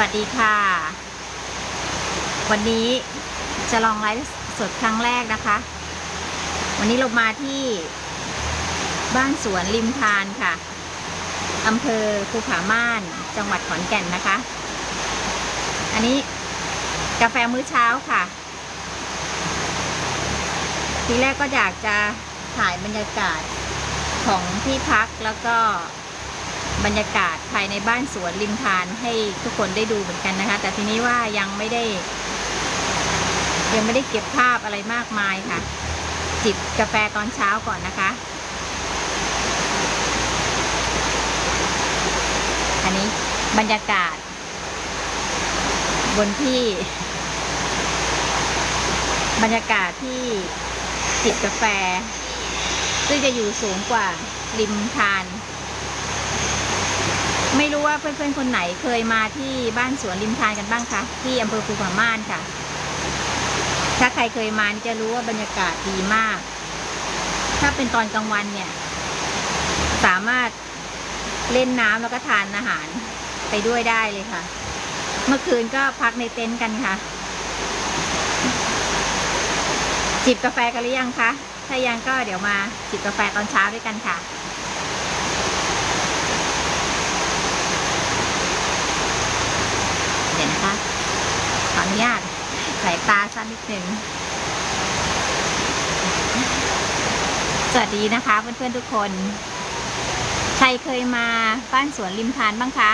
วัสดีค่ะ วันนี้จะลองไลฟ์สดครั้งแรกนะคะ วันนี้เรามาที่บ้านสวนริมทานค่ะอำเภอภูผาม่าน จังหวัดขอนแก่นนะคะ อันนี้กาแฟมื้อเช้าค่ะ ทีแรกก็อยากจะถ่ายบรรยากาศของที่พักแล้วก็ บรรยากาศภายในบ้านสวนริมทานให้ทุกคนได้ดูเหมือนกันนะคะ แต่ทีนี้ว่ายังไม่ได้ ยังไม่ได้เก็บภาพอะไรมากมายค่ะ จิบกาแฟตอนเช้าก่อนนะคะ อันนี้บรรยากาศ บนที่ บรรยากาศที่จิบกาแฟ ซึ่งจะอยู่สูงกว่าริมทาน ไม่รู้ว่าเพื่อนๆคนไหนเคยมาที่บ้านสวนริมทานกันบ้างคะที่อำเภอภูผาม่านค่ะ ถ้าใครเคยมานี่จะรู้ว่าบรรยากาศดีมาก ถ้าเป็นตอนกลางวันเนี่ย สามารถเล่นน้ำแล้วก็ทานอาหารไปด้วยได้เลยค่ะ เมื่อคืนก็พักในเต็นท์กันค่ะ จิบกาแฟกันหรือยังคะถ้ายังก็เดี๋ยวมาจิบกาแฟตอนเช้าด้วยกันค่ะ เดี๋ยว นะคะ ขออนุญาตสายตาสั้นนิดหนึ่งสวัสดีนะคะเพื่อนๆทุกคน ใครเคยมาบ้านสวนริมทานบ้างคะ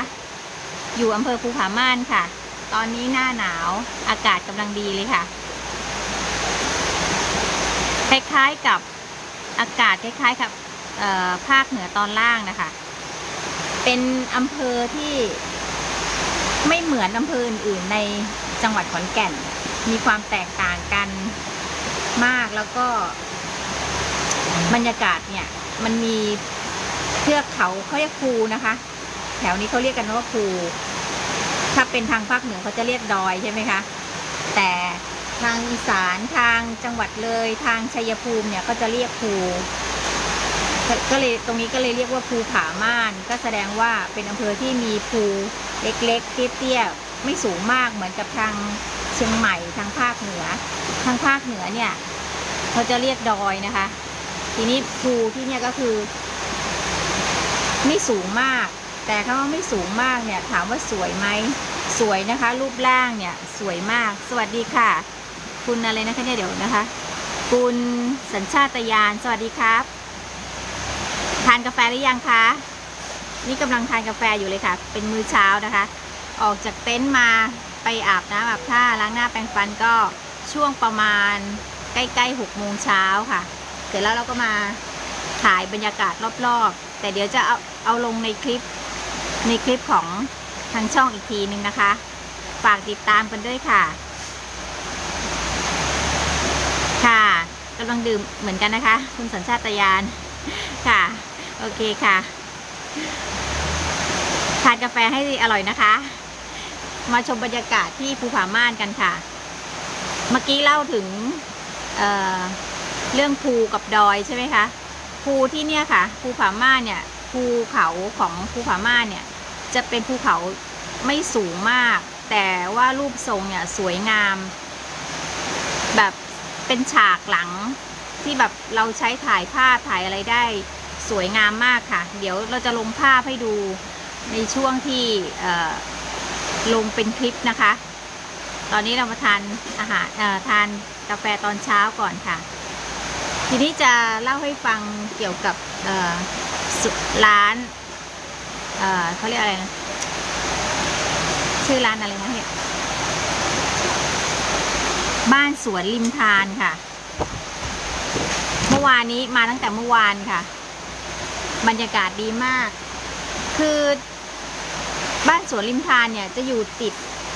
อยู่อำเภอภูผาม่านค่ะ ตอนนี้หน้าหนาวอากาศกำลังดีเลยค่ะคล้ายๆกับอากาศคล้ายๆกับภาคเหนือตอนล่างนะคะ เป็นอำเภอที่ ไม่เหมือนอำเภออื่นๆในจังหวัดขอนแก่น มีความแตกต่างกันมากแล้วก็ บรรยากาศเนี่ย มันมีเทือกเขาเขาเรียกภูนะคะ แถวนี้เขาเรียกกันว่าภูถ้าเป็นทางภาคเหนือเขาจะเรียกดอยใช่ไหมคะ แต่ทางอีสานทางจังหวัดเลยทางชัยภูมิเนี่ยก็จะเรียกภู ก็ก็เลยตรงนี้ก็เลยเรียกว่าภูผาม่าน ก็แสดงว่าเป็นอำเภอที่มีภูเล็กๆเตี้ยๆไม่สูงมากเหมือนกับทางเชียงใหม่ทางภาคเหนือ ทางภาคเหนือเนี่ยเขาจะเรียกดอยนะคะ ทีนี้ภูที่เนี่ยก็คือ ไม่สูงมาก แต่คำว่าไม่สูงมากเนี่ย ถามว่าสวยไหมสวยนะคะ รูปร่างเนี่ยสวยมาก สวัสดีค่ะ คุณอะไรนะคะเนี่ยเดี๋ยวนะคะ คุณสัญชาตญาณสวัสดีครับ ทานกาแฟหรือยังคะ นี่กำลังทานกาแฟอยู่เลยค่ะ เป็นมื้อเช้านะคะ ออกจากเต็นท์มาไปอาบน้ำอาบท่าล้างหน้าแปรงฟันก็ช่วงประมาณใกล้ๆหกโมงเช้าค่ะ เสร็จแล้วเราก็มาถ่ายบรรยากาศรอบๆ แต่เดี๋ยวจะเอาเอาลงในคลิปในคลิปของทางช่องอีกทีนึงนะคะ ฝากติดตามกันด้วยค่ะ ค่ะกำลังดื่มเหมือนกันนะคะ คุณสัญชาตญาณค่ะ โอเคค่ะ ทานกาแฟให้อร่อยนะคะ มาชมบรรยากาศที่ภูผาม่านกันค่ะ เมื่อกี้เล่าถึงเเรื่องภูกับดอยใช่ไหมคะ ภูที่เนี่ยค่ะ ภูผาม่านเนี่ย ภูเขาของภูผาม่านเนี่ย จะเป็นภูเขาไม่สูงมาก แต่ว่ารูปทรงเนี่ยสวยงาม แบบเป็นฉากหลังที่แบบเราใช้ถ่ายภาพถ่ายอะไรได้ สวยงามมากค่ะ เดี๋ยวเราจะลงภาพให้ดูในช่วงที่ลงเป็นคลิปนะคะ ตอนนี้เรามาทานอาหารทานกาแฟตอนเช้าก่อนค่ะ ทีนี้จะเล่าให้ฟังเกี่ยวกับร้านเเขาเรียกอะไรนะ ชื่อร้านอะไรนะเนี่ยบ้านสวนริมทานค่ะ เมื่อวานนี้มาตั้งแต่เมื่อวานค่ะ บรรยากาศดีมาก คือบ้านสวนริมทานเนี่ยจะอยู่ติด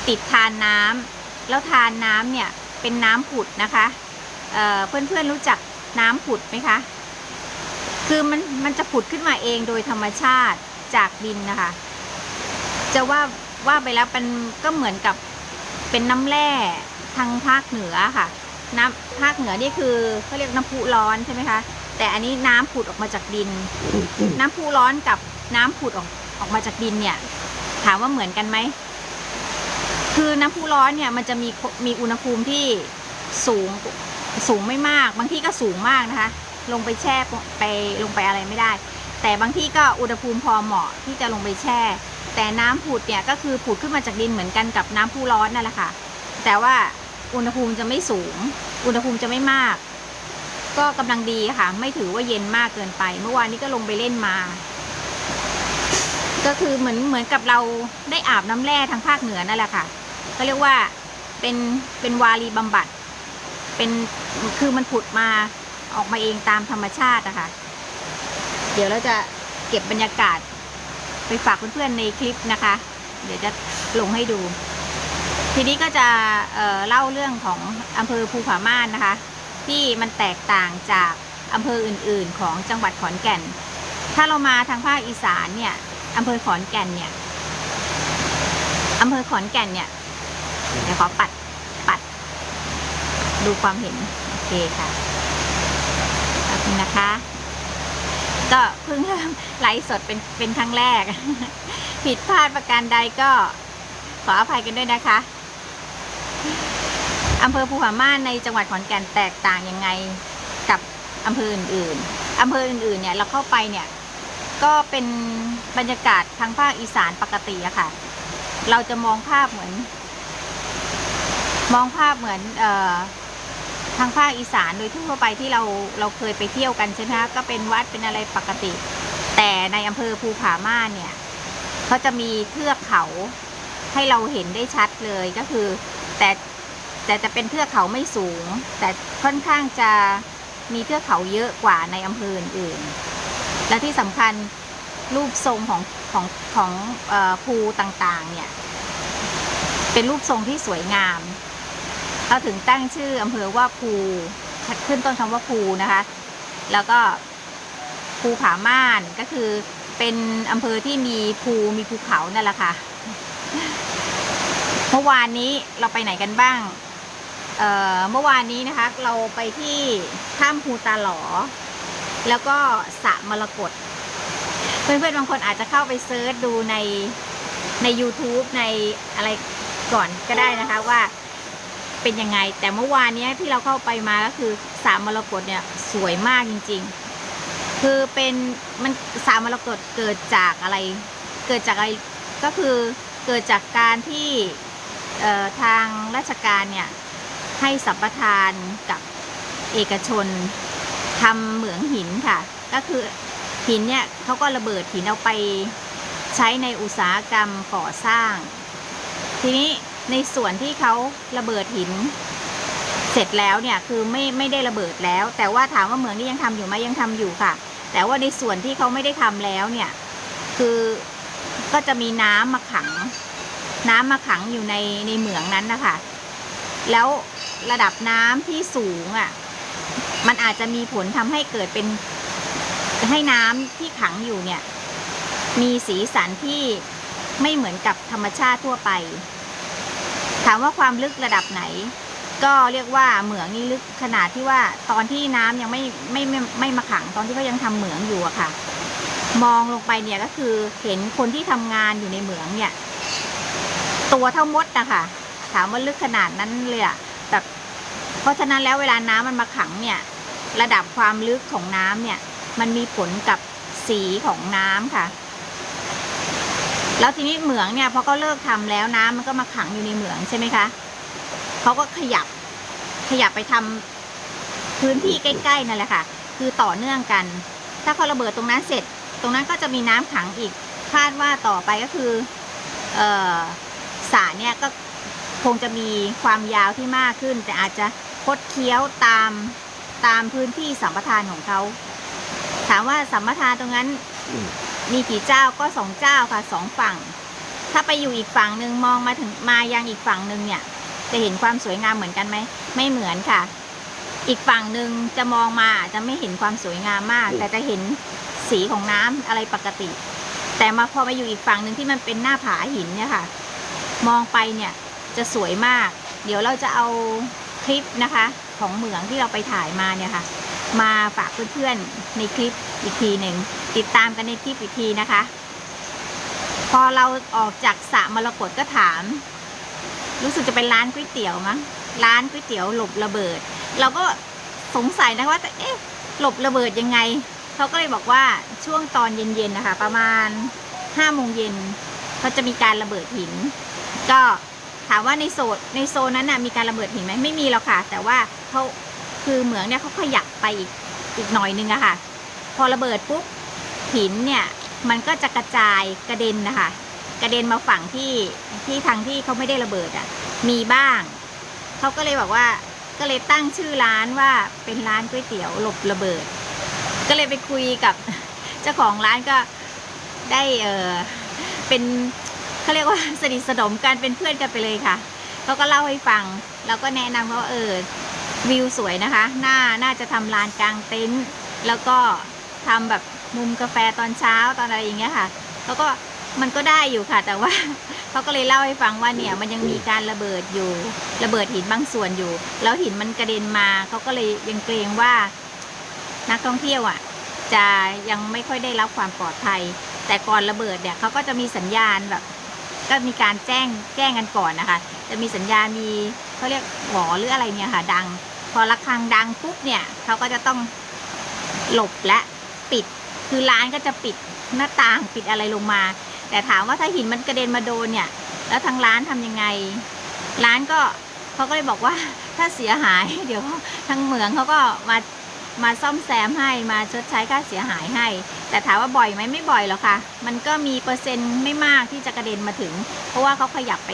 ติดทานน้ำแล้วทานน้ำเนี่ยเป็นน้ำผุดนะคะเเพื่อนเพื่อนๆรู้จักน้ำผุดไหมคะ คือมันมันจะผุดขึ้นมาเองโดยธรรมชาติจากดินนะคะ จะว่าว่าไปแล้วเป็นก็เหมือนกับเป็นน้ำแร่ทางภาคเหนือค่ะ น้ำภาคเหนือนี่คือเขาเรียกน้ำพุร้อนใช่ไหมคะ แต่อันนี้น้ำผุดออกมาจากดิน น้ำพุร้อนกับน้ำผุดออกออกมาจากดินเนี่ย ถามว่าเหมือนกันไหม คือน้ำพุร้อนเนี่ยมันจะมีมีอุณหภูมิที่สูงสูงไม่มาก บางที่ก็สูงมากนะคะ ลงไปแช่ไปลงไปอะไรไม่ได้ แต่บางที่ก็อุณหภูมิพอเหมาะที่จะลงไปแช่ แต่น้ำผุดเนี่ยก็คือผุดขึ้นมาจากดินเหมือนกันกับน้ำพุร้อนนั่นแหละค่ะ แต่ว่าอุณหภูมิจะไม่สูง อุณหภูมิจะไม่มาก ก็กำลังดีค่ะ ไม่ถือว่าเย็นมากเกินไป เมื่อวานนี้ก็ลงไปเล่นมา ก็คือเหมือนเหมือนกับเราได้อาบน้ำแร่ทางภาคเหนือนั่นแหละค่ะก็เรียกว่าเป็นเป็นวารีบำบัด เป็นคือมันผุดมาออกมาเองตามธรรมชาตินะคะ เดี๋ยวเราจะเก็บบรรยากาศ ไปฝากเพื่อนๆในคลิปนะคะ เดี๋ยวจะลงให้ดู ทีนี้ก็จะเเล่าเรื่องของอำเภอภูผาม่านนะคะ ที่มันแตกต่างจากอำเภออื่น ๆ ของจังหวัดขอนแก่น ถ้าเรามาทางภาคอีสานเนี่ยอำเภอขอนแก่นเนี่ยอำเภอขอนแก่นเนี่ยเดี๋ยวขอปัดปัด ดูความเห็น โอเคค่ะขอบคุณนะคะ ก็เพิ่งเริ่มไลฟ์สดเป็นเป็นครั้งแรก ผิดพลาดประการใดก็ขออภัยกันด้วยนะคะ อำเภอภูผาม่านในจังหวัดขอนแก่นแตกต่างยังไงกับอำเภออื่นๆอำเภออื่นๆเนี่ยเราเข้าไปเนี่ยก็เป็นบรรยากาศทางภาคอีสานปกติอะค่ะ เราจะมองภาพเหมือน มองภาพเหมือนเอ่อทางภาคอีสานโดยทั่วไปที่เราเราเคยไปเที่ยวกันใช่ไหมคะก็เป็นวัดเป็นอะไรปกติ แต่ในอำเภอภูผาม่านเนี่ยเขาจะมีเทือกเขาให้เราเห็นได้ชัดเลยก็คือ แต่ แต่จะเป็นเทือกเขาไม่สูง แต่ค่อนข้างจะมีเทือกเขาเยอะกว่าในอำเภออื่น และที่สำคัญรูปทรงของของของอภูต่างๆ เนี่ย เป็นรูปทรงที่สวยงามเราถึงตั้งชื่ออำเภอว่าภูขึ้นต้นคำว่าภูนะคะ แล้วก็ภูผาม่านก็คือเป็นอำเภอที่มีภูมีภูเขานั่นแหละค่ะ เมื่อวานนี้เราไปไหนกันบ้าง เเมื่อวานนี้นะคะ เราไปที่ถ้ำภูตาหลอ แล้วก็สระมรกตเพื่อนๆบางคนอาจจะเข้าไปเซิร์ชดูในใน YouTube ในอะไรก่อนก็ได้นะคะว่าเป็นยังไง แต่เมื่อวานนี้ที่เราเข้าไปมาก็คือสระมรกตเนี่ยสวยมากจริง ๆ คือเป็นมันสระมรกตเกิดจากอะไร เกิดจากอะไรก็คือเกิดจากการที่ทางราชการเนี่ย ให้สัมปทานกับเอกชนทำเหมืองหินค่ะ ก็คือหินเนี่ยเขาก็ระเบิดหินเอาไปใช้ในอุตสาหกรรมก่อสร้าง ทีนี้ในส่วนที่เขาระเบิดหิน เสร็จแล้วเนี่ยคือไม่ไม่ได้ระเบิดแล้ว แต่ว่าถามว่าเหมืองนี่ยังทำอยู่ไหมยังทำอยู่ค่ะ แต่ว่าในส่วนที่เขาไม่ได้ทำแล้วเนี่ยคือก็จะมีน้ำมาขัง น้ำมาขังอยู่ในในเหมืองนั้นนะคะแล้ว ระดับน้ำที่สูงอะ่ะ มันอาจจะมีผลทำให้เกิดเป็นให้น้ำที่ขังอยู่เนี่ย มีสีสันที่ไม่เหมือนกับธรรมชาติทั่วไป ถามว่าความลึกระดับไหน ก็เรียกว่าเหมืองนี่ลึกขนาดที่ว่าตอนที่น้ำยังไม่ไม่ไม่ไม่มาขังตอนที่เขายังทำเหมืองอยู่อะค่ะ มองลงไปเนี่ยก็คือเห็นคนที่ทำงานอยู่ในเหมืองเนี่ย ตัวเท่ามดนะคะถามว่าลึกขนาดนั้นเลยอะ แบบเพราะฉะนั้นแล้วเวลาน้ำมันมาขังเนี่ยระดับความลึกของน้ำเนี่ยมันมีผลกับสีของน้ำค่ะ แล้วทีนี้เหมืองเนี่ยพอเขาเลิกทำแล้วน้ำมันก็มาขังอยู่ในเหมืองใช่ไหมคะเขาก็ขยับขยับไปทำพื้นที่ใกล้ๆนั่นแหละค่ะ คือต่อเนื่องกัน ถ้าเขาระเบิดตรงนั้นเสร็จ ตรงนั้นก็จะมีน้ำขังอีกคาดว่าต่อไปก็คือออสรเนี่ยก็ คงจะมีความยาวที่มากขึ้น แต่อาจจะคดเคี้ยวตามตามพื้นที่สัมปทานของเขา ถามว่าสัมปทานตรงนั้นมีกี่เจ้าก็สองเจ้าค่ะสองฝั่ง ถ้าไปอยู่อีกฝั่งหนึ่งมองมาถึงมายังอีกฝั่งหนึ่งเนี่ย จะเห็นความสวยงามเหมือนกันไหมไม่เหมือนค่ะ อีกฝั่งหนึ่งจะมองมาอาจจะไม่เห็นความสวยงามมาก แต่จะเห็นสีของน้ำอะไรปกติ แต่มาพอมาอยู่อีกฝั่งหนึ่งที่มันเป็นหน้าผาหินเนี่ยค่ะ มองไปเนี่ย จะสวยมาก เดี๋ยวเราจะเอาคลิปนะคะ ของเหมืองที่เราไปถ่ายมาเนี่ยค่ะ มาฝากเพื่อนๆในคลิปอีกทีหนึ่งติดตามกันในคลิปอีกทีนะคะ พอเราออกจากสระมรกตก็ถาม รู้สึกจะเป็นร้านก๋วยเตี๋ยวมั้งร้านก๋วยเตี๋ยวหลบระเบิด เราก็สงสัยนะว่าเอ๊ะหลบระเบิดยังไงเขาก็เลยบอกว่าช่วงตอนเย็นๆนะคะ ประมาณห้าโมงเย็นเขาจะมีการระเบิดหิน ก็ ถามว่าในโซนในโซนนั้นน่ะมีการระเบิดหินไหมไม่มีหรอกค่ะ แต่ว่าเขาคือเหมืองเนี่ยเขาขยับไปอีกอีกหน่อยนึงอะค่ะ พอระเบิดปุ๊บหินเนี่ยมันก็จะกระจายกระเด็นนะคะกระเด็นมาฝั่งที่ที่ทางที่เขาไม่ได้ระเบิดอะ มีบ้างเขาก็เลยบอกว่าก็เลยตั้งชื่อร้านว่าเป็นร้านก๋วยเตี๋ยวหลบระเบิด ก็เลยไปคุยกับเจ้าของร้านก็ได้เออเป็น เขาเรียกว่าสนิทสนมกันเป็นเพื่อนกันไปเลยค่ะเขาก็เล่าให้ฟังแล้วก็แนะนำเขาว่าเออวิวสวยนะคะน่าน่าจะทำลานกลางเต็นท์แล้วก็ทำแบบมุมกาแฟตอนเช้าตอนอะไรอย่างเงี้ยค่ะแล้วก็มันก็ได้อยู่ค่ะ แต่ว่าเขาก็เลยเล่าให้ฟังว่าเนี่ยมันยังมีการระเบิดอยู่ ระเบิดหินบางส่วนอยู่ แล้วหินมันกระเด็นมาเขาก็เลยยังเกรงว่า นักท่องเที่ยวอะ จะยังไม่ค่อยได้รับความปลอดภัย แต่ก่อนระเบิดเนี่ยเขาก็จะมีสัญญาณแบบ ก็มีการแจ้งแจ้งกันก่อนนะคะ จะมีสัญญาณมีเขาเรียกหวอหรืออะไรเนี่ยค่ะ ดัง พอระฆังดังปุ๊บเนี่ยเขาก็จะต้องหลบและปิด คือร้านก็จะปิดหน้าต่างปิดอะไรลงมา แต่ถามว่าถ้าหินมันกระเด็นมาโดนเนี่ย แล้วทางร้านทำยังไง ร้านก็เขาก็เลยบอกว่าถ้าเสียหาย เดี๋ยวทางเหมืองเขาก็มา มาซ่อมแซมให้มาชดใช้ค่าเสียหายให้ แต่ถามว่าบ่อยไหมไม่บ่อยหรอกค่ะ มันก็มีเปอร์เซ็นต์ไม่มากที่จะกระเด็นมาถึง เพราะว่าเขาขยับไป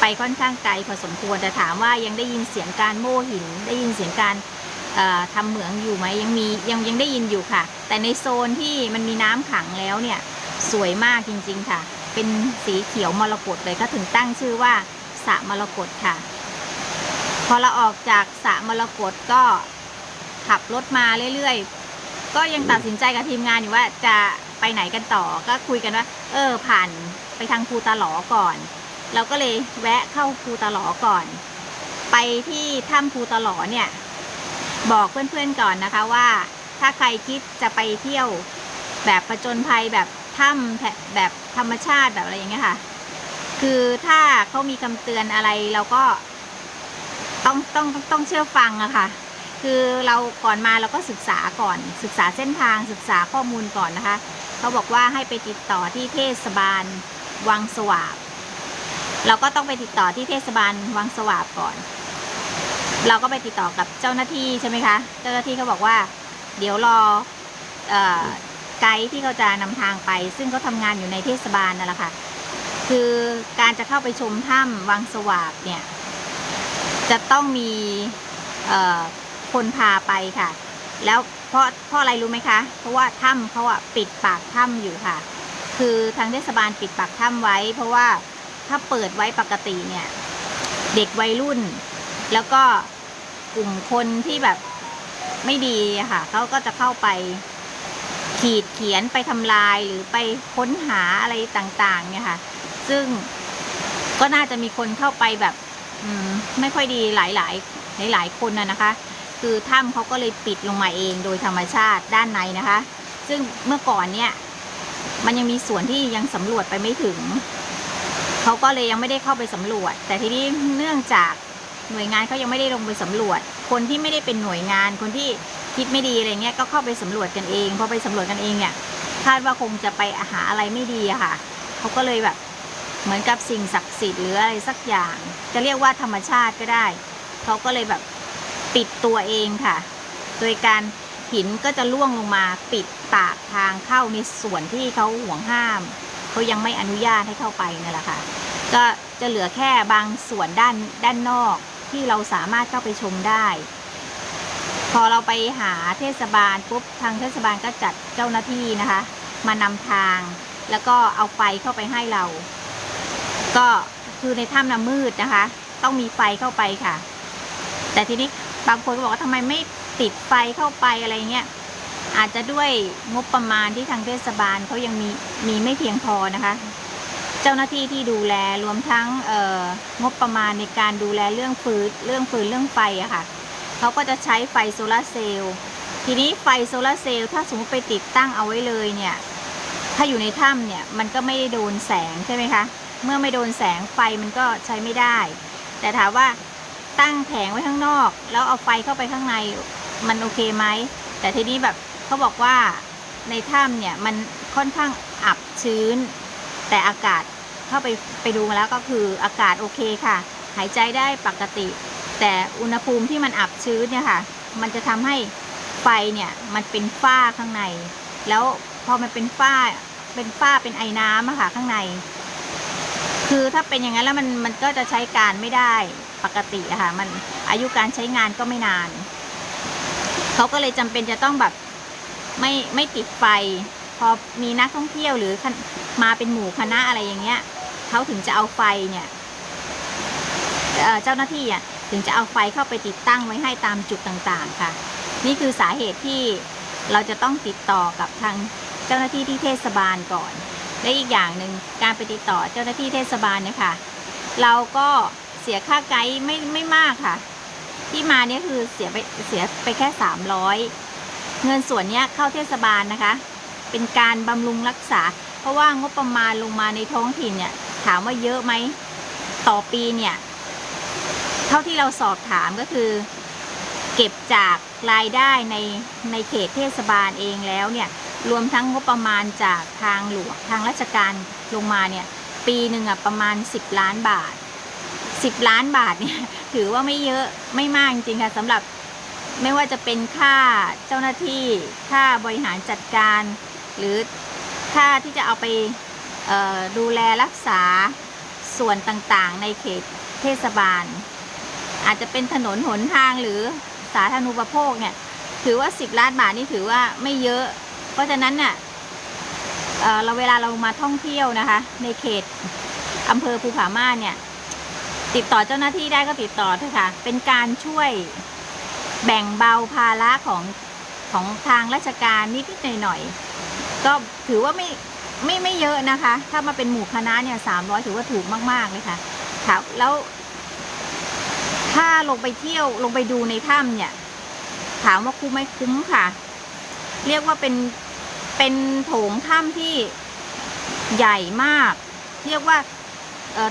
ไปค่อนข้างไกลพอสมควรแต่ถามว่ายังได้ยินเสียงการโม่หิน ได้ยินเสียงการเอ่อทำเหมืองอยู่ไหมยังมียังยังได้ยินอยู่ค่ะ แต่ในโซนที่มันมีน้ำขังแล้วเนี่ยสวยมากจริง ๆค่ะ เป็นสีเขียวมรกตเลยก็ถึงตั้งชื่อว่าสระมรกตค่ะ พอเราออกจากสระมรกตก็ ขับรถมาเรื่อยๆ ก็ยังตัดสินใจกับทีมงานอยู่ว่าจะไปไหนกันต่อก็คุยกันว่า เออ ผ่านไปทางภูตาหลอก่อน เราก็เลยแวะเข้าภูตาหลอก่อน ไปที่ถ้ำภูตาหลอเนี่ย บอกเพื่อนๆก่อนนะคะว่า ถ้าใครคิดจะไปเที่ยวแบบประจนภัยแบบถ้ำแถแบบธรรมชาติแบบอะไรอย่างเงี้ยค่ะ คือถ้าเขามีคำเตือนอะไรเราก็ต้องต้องต้องเชื่อฟังอะค่ะ คือเราก่อนมาเราก็ศึกษาก่อน ศึกษาเส้นทางศึกษาข้อมูลก่อนนะคะเขาบอกว่าให้ไปติดต่อที่เทศบาลวังสวาบเราก็ต้องไปติดต่อที่เทศบาลวังสวาบก่อน เราก็ไปติดต่อกับเจ้าหน้าที่ใช่ไหมคะ เจ้าหน้าที่เขาบอกว่า เดี๋ยวรอเอไกด์ที่เขาจะนำทางไป ซึ่งเขาทำงานอยู่ในเทศบาลนั่นแหละค่ะ คือการจะเข้าไปชมถ้ำวังสวาบเนี่ย จะต้องมีเอ คนพาไปค่ะ แล้วเพราะเพราะอะไรรู้ไหมคะ เพราะว่าถ้ำเขาอะปิดปากถ้ำอยู่ค่ะ คือทางเทศบาลปิดปากถ้ำไว้ เพราะว่าถ้าเปิดไว้ปกติเนี่ย เด็กวัยรุ่น แล้วก็กลุ่มคนที่แบบไม่ดีค่ะเขาก็จะเข้าไปขีดเขียนไปทำลายหรือไปค้นหาอะไรต่างๆ เนี่ยค่ะ ซึ่งก็น่าจะมีคนเข้าไปแบบ อืม ไม่ค่อยดีหลายหลายหลายหลายๆคนนะนะคะ คือถ้ำเขาก็เลยปิดลงมาเองโดยธรรมชาติด้านในนะคะ ซึ่งเมื่อก่อนเนี่ย มันยังมีส่วนที่ยังสำรวจไปไม่ถึง เขาก็เลยยังไม่ได้เข้าไปสำรวจ แต่ทีนี้เนื่องจากหน่วยงานเขายังไม่ได้ลงไปสำรวจ คนที่ไม่ได้เป็นหน่วยงานคนที่คิดไม่ดีอะไรเงี้ยก็เข้าไปสำรวจกันเองพอไปสำรวจกันเองเนี่ยคาดว่าคงจะไปหาอะไรไม่ดีอะค่ะเขาก็เลยแบบเหมือนกับสิ่งศักดิ์สิทธิ์หรืออะไรสักอย่าง จะเรียกว่าธรรมชาติก็ได้ เขาก็เลยแบบ ปิดตัวเองค่ะ โดยการหินก็จะล่วงลงมาปิดปากทางเข้าในส่วนที่เขาห่วงห้ามเขายังไม่อนุญาตให้เข้าไปนั่นแหละค่ะ ก็จะเหลือแค่บางส่วนด้านด้านนอกที่เราสามารถเข้าไปชมได้ พอเราไปหาเทศบาลปุ๊บทางเทศบาลก็จัดเจ้าหน้าที่นะคะ มานำทางแล้วก็เอาไฟเข้าไปให้เรา ก็คือในถ้ำน้ำมืดนะคะ ต้องมีไฟเข้าไปค่ะ แต่ทีนี้ บางคนก็บอกว่าทำไมไม่ติดไฟเข้าไปอะไรเงี้ยอาจจะด้วยงบประมาณที่ทางเทศบาลเขายังมีมีไม่เพียงพอนะคะ เจ้าหน้าที่ที่ดูแลรวมทั้งเอ่องบประมาณในการดูแลเรื่องฟืนเรื่องฟืนเรื่องไฟอะค่ะเขาก็จะใช้ไฟโซลาร์เซลล์ทีนี้ไฟโซลาร์เซลล์ถ้าสมมติไปติดตั้งเอาไว้เลยเนี่ยถ้าอยู่ในถ้ำเนี่ยมันก็ไม่ได้โดนแสงใช่ไหมคะ เมื่อไม่โดนแสงไฟมันก็ใช้ไม่ได้ แต่ถามว่า ตั้งแผงไว้ข้างนอก แล้วเอาไฟเข้าไปข้างในมันโอเคไหม แต่ทีนี้แบบเขาบอกว่าในถ้ำเนี่ยมันค่อนข้างอับชื้น แต่อากาศเข้าไปไปดูมาแล้วก็คืออากาศโอเคค่ะ หายใจได้ปกติ แต่อุณหภูมิที่มันอับชื้นเนี่ยค่ะ มันจะทำให้ไฟเนี่ยมันเป็นฝ้าข้างใน แล้วพอมันเป็นฝ้าเป็นฝ้าเป็นไอน้ำอะค่ะข้างใน คือถ้าเป็นอย่างนั้นแล้วมันมันก็จะใช้การไม่ได้ ปกติอะค่ะ มันอายุการใช้งานก็ไม่นาน เขาก็เลยจำเป็นจะต้องแบบไม่ไม่ติดไฟ พอมีนักท่องเที่ยวหรือคณมาเป็นหมู่คณะอะไรอย่างเงี้ยเขาถึงจะเอาไฟเนี่ยเอ่อเจ้าหน้าที่อะถึงจะเอาไฟเข้าไปติดตั้งไว้ให้ตามจุดต่างๆค่ะ นี่คือสาเหตุที่เราจะต้องติดต่อกับทางเจ้าหน้าที่ที่เทศบาลก่อน และอีกอย่างหนึ่งการไปติดต่อเจ้าหน้าที่เทศบาลเนี่ยค่ะ เราก็ เสียค่าไกด์ไม่ไม่มากค่ะ ที่มาเนี่ยคือเสียไปเสียไปแค่300เงินส่วนเนี้ยเข้าเทศบาลนะคะ เป็นการบำรุงรักษา เพราะว่างบประมาณลงมาในท้องถิ่นเนี่ยถามว่าเยอะไหมต่อปีเนี่ยเท่าที่เราสอบถามก็คือ เก็บจากรายได้ในในเขตเทศบาลเองแล้วเนี่ยรวมทั้งงบประมาณจากทางหลวงทางราชการลงมาเนี่ย ปีหนึ่งอะประมาณ 10 ล้านบาท 10ล้านบาทเนี่ยถือว่าไม่เยอะไม่มากจริงๆค่ะสำหรับไม่ว่าจะเป็นค่าเจ้าหน้าที่ค่าบริหารจัดการ หรือค่าที่จะเอาไปดูแลรักษาส่วนต่างๆ ในเขตเทศบาล อาจจะเป็นถนนหนทางหรือสาธารณูปโภคเนี่ยถือว่า 10 ล้านบาทนี่ถือว่าไม่เยอะ เพราะฉะนั้นเนี่ยเอ่อเราเวลาเรามาท่องเที่ยวนะคะ ในเขตอำเภอภูผาม่านเนี่ย ติดต่อเจ้าหน้าที่ได้ก็ติดต่อเถอะค่ะ เป็นการช่วยแบ่งเบาภาระของของทางราชการนิดๆหน่อยๆก็ถือว่าไม่ไม่ไม่เยอะนะคะ ถ้ามาเป็นหมู่คณะเนี่ยสามร้อยถือว่าถูกมาก ๆ เลยค่ะครับแล้วถ้าลงไปเที่ยวลงไปดูในถ้ำเนี่ย ถามว่าคุ้มไหมคุ้มค่ะ เรียกว่าเป็นเป็นโถงถ้ำที่ใหญ่มาก เรียกว่า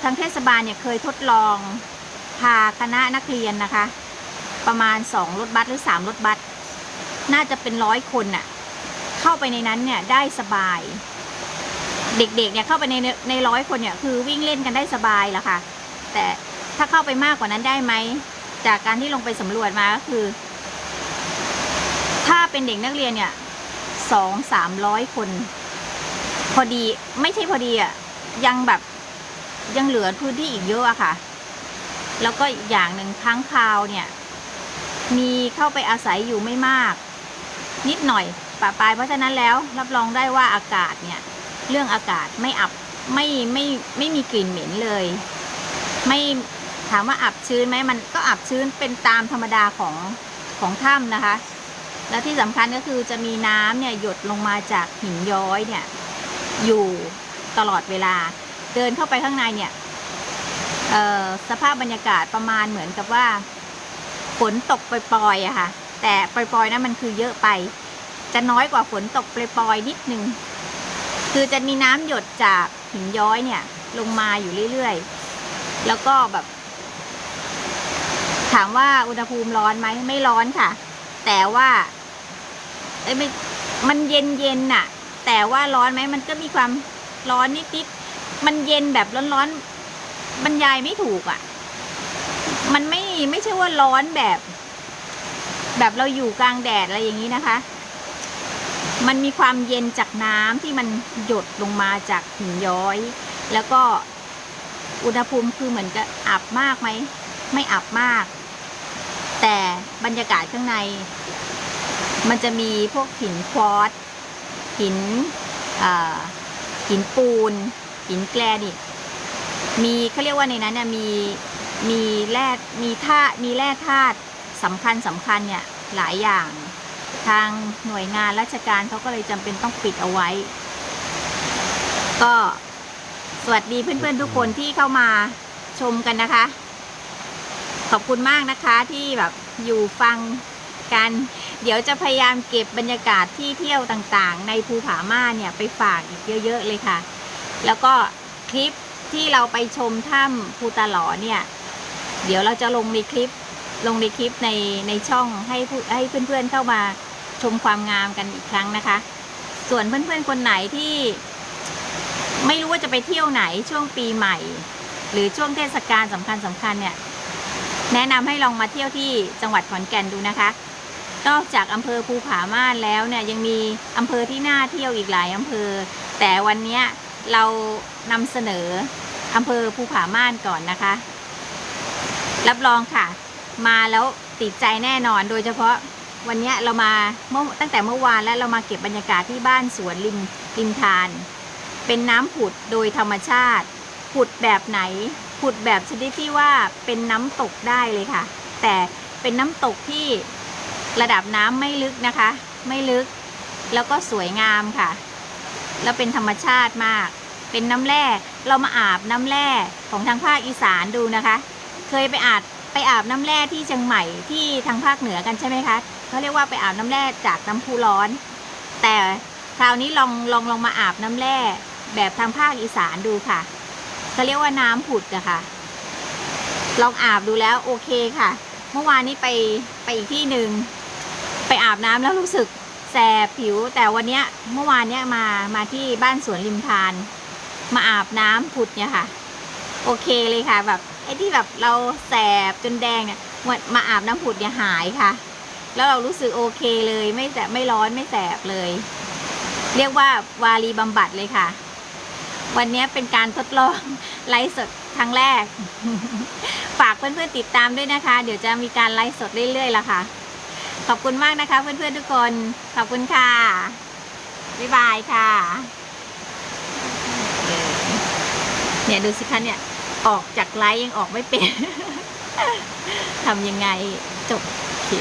ทางเทศบาลเนี่ยเคยทดลองพาคณะนักเรียนนะคะ ประมาณสองรถบัสหรือสามรถบัสน่าจะเป็นร้อยคนน่ะเข้าไปในนั้นเนี่ยได้สบาย เด็กๆเนี่ยเข้าไปในในร้อยคนเนี่ยคือวิ่งเล่นกันได้สบายแล้วค่ะ แต่ถ้าเข้าไปมากกว่านั้นได้ไหมจากการที่ลงไปสำรวจมาก็คือ ถ้าเป็นเด็กนักเรียนเนี่ยสองสามร้อยคน พอดีไม่ใช่พอดีอะยังแบบ ยังเหลือพื้นที่อีกเยอะอะค่ะ แล้วก็อีกอย่างหนึ่งค้างคาวเนี่ย มีเข้าไปอาศัยอยู่ไม่มาก นิดหน่อยปะปายเพราะฉะนั้นแล้วรับรองได้ว่าอากาศเนี่ย เรื่องอากาศไม่อับไม่ไม่ไม่มีกลิ่นเหม็นเลย ไม่ถามว่าอับชื้นไหมมันก็อับชื้นเป็นตามธรรมดาของของถ้ำนะคะ และที่สำคัญก็คือจะมีน้ำเนี่ยหยดลงมาจากหินย้อยเนี่ย อยู่ตลอดเวลา เดินเข้าไปข้างในเนี่ยสภาพบรรยากาศประมาณเหมือนกับว่าฝนตกปล่อยๆอะค่ะ แต่ปล่อยๆนะมันคือเยอะไป จะน้อยกว่าฝนตกปล่อยๆนิดนึง คือจะมีน้ำหยดจากหินย้อยเนี่ย ลงมาอยู่เรื่อยๆ แล้วก็แบบ ถามว่าอุณหภูมิร้อนไหมไม่ร้อนค่ะ แต่ว่าเอ้ยไม่มันเย็นเย็นๆน่ะ แต่ว่าร้อนไหมมันก็มีความร้อนนิดๆ มันเย็นแบบร้อนๆบรรยายไม่ถูกอะ มันไม่ไม่ใช่ว่าร้อนแบบ แบบเราอยู่กลางแดดอะไรอย่างนี้นะคะ มันมีความเย็นจากน้ำที่มันหยดลงมาจากหินย้อย แล้วก็อุณหภูมิคือเหมือนกับอับมากไหม ไม่อับมาก แต่บรรยากาศข้างใน มันจะมีพวกหินควอตหินหินปูน หินแกรนิตมีเขาเรียกว่าในนั้นเนี่ยมีมีแร่มีธาตุมีแร่ธาตุสำคัญสำคัญเนี่ยหลายอย่าง ทางหน่วยงานราชการเขาก็เลยจำเป็นต้องปิดเอาไว้ ก็สวัสดีเพื่อนๆทุกคนที่เข้ามาชมกันนะคะ ขอบคุณมากนะคะที่แบบอยู่ฟังกัน เดี๋ยวจะพยายามเก็บบรรยากาศที่เที่ยวต่างๆ ในภูผาม่าเนี่ยไปฝากอีกเยอะ ๆ เลยค่ะ แล้วก็คลิปที่เราไปชมถ้ำภูตาหลอเนี่ย เดี๋ยวเราจะลงในคลิปลงในคลิปในในช่องให้ผู้ให้เพื่อนๆเข้ามาชมความงามกันอีกครั้งนะคะ ส่วนเพื่อนๆคนไหนที่ไม่รู้ว่าจะไปเที่ยวไหนช่วงปีใหม่ หรือช่วงเทศกาลสำคัญสำคัญเนี่ย แนะนำให้ลองมาเที่ยวที่จังหวัดขอนแก่นดูนะคะ นอกจากอำเภอภูผาม่านแล้วเนี่ยยังมีอำเภอที่น่าเที่ยวอีกหลายอำเภอ แต่วันนี้ เรานำเสนออำเภอภูผาม่านก่อนนะคะ รับรองค่ะ มาแล้วติดใจแน่นอนโดยเฉพาะวันนี้เรามาเมื่อตั้งแต่เมื่อวานแล้วเรามาเก็บบรรยากาศที่บ้านสวนริมริมทาน เป็นน้ำผุดโดยธรรมชาติ ผุดแบบไหน ผุดแบบชนิดที่ว่าเป็นน้ำตกได้เลยค่ะ แต่เป็นน้ำตกที่ระดับน้ำไม่ลึกนะคะ ไม่ลึก แล้วก็สวยงามค่ะ แล้วเป็นธรรมชาติมาก เป็นน้ำแร่เรามาอาบน้ำแร่ของทางภาคอีสานดูนะคะ เคยไปอาบไปอาบน้ำแร่ที่เชียงใหม่ที่ทางภาคเหนือกันใช่ไหมคะเขาเรียกว่าไปอาบน้ำแร่จากน้ำพุร้อน แต่คราวนี้ลองลองลองมาอาบน้ำแร่แบบทางภาคอีสานดูค่ะเขาเรียกว่าน้ำผุดอะค่ะ ลองอาบดูแล้วโอเคค่ะ เมื่อวานนี้ไปไปอีกที่หนึ่งไปอาบน้ำแล้วรู้สึก แสบผิวแต่วันเนี้ยเมื่อวานเนี้ยมามาที่บ้านสวนริมทาน มาอาบน้ำผุดเนี่ยค่ะ โอเคเลยค่ะ แบบไอ้ที่แบบเราแสบจนแดงเนี่ยมามาอาบน้ำผุดเนี่ยหายค่ะ แล้วเรารู้สึกโอเคเลยไม่แสบไม่ร้อนไม่แสบเลย เรียกว่าวารีบำบัดเลยค่ะ วันนี้เป็นการทดลองไลฟ์สดครั้งแรก ฝากเพื่อนๆติดตามด้วยนะคะ เดี๋ยวจะมีการไลฟ์สดเรื่อยๆละค่ะ ขอบคุณมากนะคะ เพื่อนๆทุกคน ขอบคุณค่ะ บ๊ายบายค่ะ เนี่ยดูสิคะเนี่ย ออกจากไลฟ์ยังออกไม่เป็น ทำยังไงจบโอเค